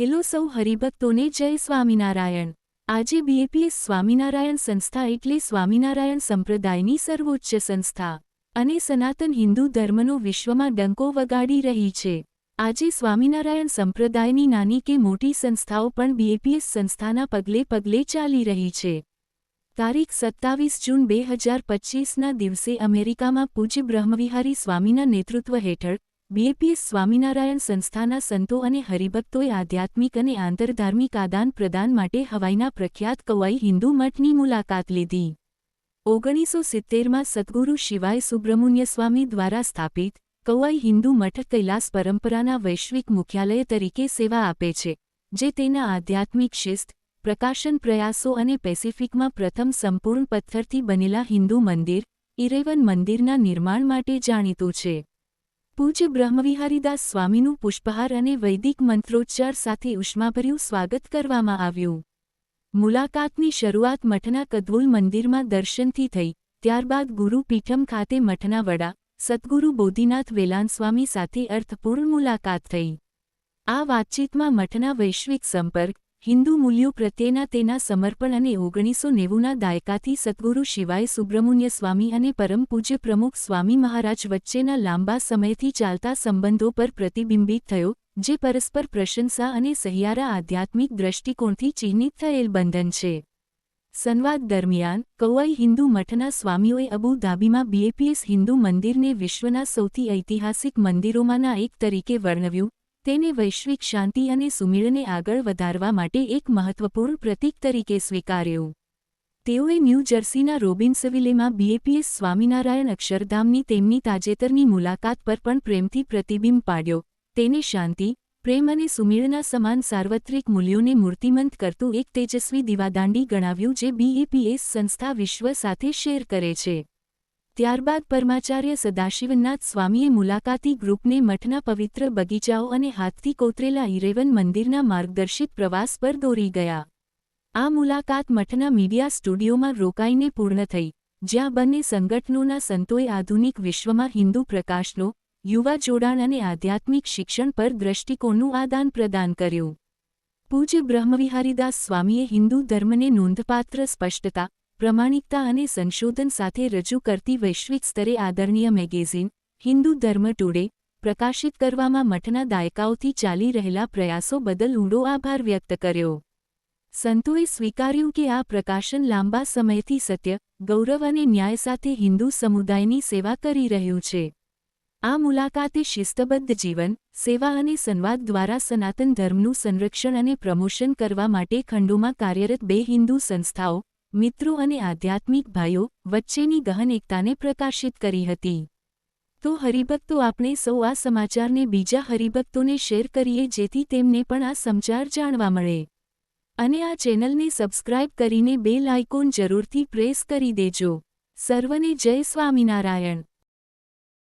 Hello સૌ હરિભક્તોને જય સ્વામિનારાયણ. આજે બીએપીએસ સ્વામિનારાયણ સંસ્થા એટલે સ્વામિનારાયણ સંપ્રદાયની સર્વોચ્ચ સંસ્થા અને સનાતન હિન્દુ ધર્મનો વિશ્વમાં ડંકો વગાડી રહી છે. આજે સ્વામિનારાયણ સંપ્રદાયની નાની કે મોટી સંસ્થાઓ પણ બીએપીએસ સંસ્થાના પગલે પગલે ચાલી રહી છે. તારીખ સત્તાવીસ જૂન બે હજાર પચ્ચીસના દિવસે અમેરિકામાં પૂજ્ય બ્રહ્મવિહારી સ્વામીના નેતૃત્વ હેઠળ બીએપીએસ સ્વામિનારાયણ સંસ્થાના સંતો અને હરિભક્તોએ આધ્યાત્મિક અને આંતરધાર્મિક આદાન પ્રદાન માટે હવાઈના પ્રખ્યાત કવાઈ હિન્દુ મઠની મુલાકાત લીધી. ઓગણીસો સિત્તેરમાં સદગુરુ શિવાય સુબ્રમુન્ય સ્વામી દ્વારા સ્થાપિત કવાઈ હિન્દુ મઠ કૈલાસ પરંપરાના વૈશ્વિક મુખ્યાલય તરીકે સેવા આપે છે, જે તેના આધ્યાત્મિક શિસ્ત, પ્રકાશન પ્રયાસો અને પેસિફિકમાં પ્રથમ સંપૂર્ણ પથ્થરથી બનેલા હિન્દુ મંદિર ઇરેવન મંદિરના નિર્માણ માટે જાણીતું છે. પૂજ્ય બ્રહ્મવિહારીદાસ સ્વામીનું પુષ્પહાર અને વૈદિક મંત્રોચ્ચાર સાથે ઉષ્માભર્યું સ્વાગત કરવામાં આવ્યું. મુલાકાતની શરૂઆત મઠના કદવુલ મંદિરમાં દર્શનથી થઈ. ત્યારબાદ ગુરુપીઠમ ખાતે મઠના વડા, સદગુરુ બોધિનાથ વેલાન સાથે અર્થપૂર્ણ મુલાકાત થઈ. આ વાતચીતમાં મઠના વૈશ્વિક સંપર્ક હિન્દુ મૂલ્યો પ્રત્યેના તેના સમર્પણ અને ઓગણીસો નેવુંના દાયકાથી સદગુરુ શિવાય સુબ્રમુન્ય સ્વામી અને પરમ પૂજ્ય પ્રમુખ સ્વામી મહારાજ વચ્ચેના લાંબા સમયથી ચાલતા સંબંધો પર પ્રતિબિંબિત થયો, જે પરસ્પર પ્રશંસા અને સહિયારા આધ્યાત્મિક દ્રષ્ટિકોણથી ચિહ્નિત થયેલ બંધન છે. સંવાદ દરમિયાન કૌવાઈ હિન્દુ મઠના સ્વામીઓએ અબુ ધાબીમાં બીએપીએસ હિન્દુ મંદિરને વિશ્વના સૌથી ઐતિહાસિક મંદિરોમાંના એક તરીકે વર્ણવ્યું તેને વૈશ્વિક શાંતિ અને સુમેળને આગળ વધારવા માટે એક મહત્વપૂર્ણ પ્રતીક તરીકે સ્વીકાર્યું. તેઓએ ન્યૂ જર્સીના રોબિન્સવિલેમાં બીએપીએસ સ્વામિનારાયણ અક્ષરધામની તેમની તાજેતરની મુલાકાત પર પણ પ્રેમથી પ્રતિબિંબ પાડ્યો. તેને શાંતિ, પ્રેમ અને સુમેળના સમાન સાર્વત્રિક મૂલ્યોને મૂર્તિમંત કરતું એક તેજસ્વી દીવાદાંડી ગણાવ્યું જે બીએપીએસ સંસ્થા વિશ્વ સાથે શેર કરે છે. ત્યારબાદ પરમાચાર્ય સદાશિવનાથ સ્વામીએ મુલાકાતી ગ્રુપને મઠના પવિત્ર બગીચાઓ અને હાથથી કોતરેલા ઇરેવન મંદિરના માર્ગદર્શિત પ્રવાસ પર દોરી ગયા. આ મુલાકાત મઠના મીડિયા સ્ટુડિયોમાં રોકાઈને પૂર્ણ થઈ, જ્યાં બંને સંગઠનોના સંતોએ આધુનિક વિશ્વમાં હિન્દુ પ્રકાશનો, યુવા જોડાણ અને આધ્યાત્મિક શિક્ષણ પર દ્રષ્ટિકોણનું આદાન પ્રદાન કર્યું. પૂજ્ય બ્રહ્મવિહારીદાસ સ્વામીએ હિન્દુ ધર્મને નોંધપાત્ર સ્પષ્ટતા પ્રમાણિકતા અને સંશોધન સાથે રજૂ કરતી વૈશ્વિક સ્તરે આદરણીય મેગેઝિન, હિન્દુ ધર્મ ટુડે, પ્રકાશિત કરવામાં મઠના દાયકાઓથી ચાલી રહેલા પ્રયાસો બદલ ઊંડો આભાર વ્યક્ત કર્યો. સંતોએ સ્વીકાર્યું કે આ પ્રકાશન લાંબા સમયથી સત્ય, ગૌરવ અને ન્યાય સાથે હિન્દુ સમુદાયની સેવા કરી રહ્યું છે. આ મુલાકાતે શિસ્તબદ્ધ જીવન, સેવા અને સંવાદ દ્વારા સનાતન ધર્મનું સંરક્ષણ અને પ્રમોશન કરવા માટે ખંડોમાં કાર્યરત બે હિન્દુ સંસ્થાઓ મિત્રો અને આધ્યાત્મિક ભાઈઓ વચ્ચેની ગહન એકતાને પ્રકાશિત કરી હતી. તો હરિભક્તો, આપણે સૌ આ સમાચારને બીજા હરિભક્તોને શેર કરીએ, જેથી તેમને પણ આ સમાચાર જાણવા મળે. અને આ ચેનલને સબસ્ક્રાઇબ કરીને બેલ આઇકોન જરૂરથી પ્રેસ કરી દેજો. સર્વને જય સ્વામિનારાયણ.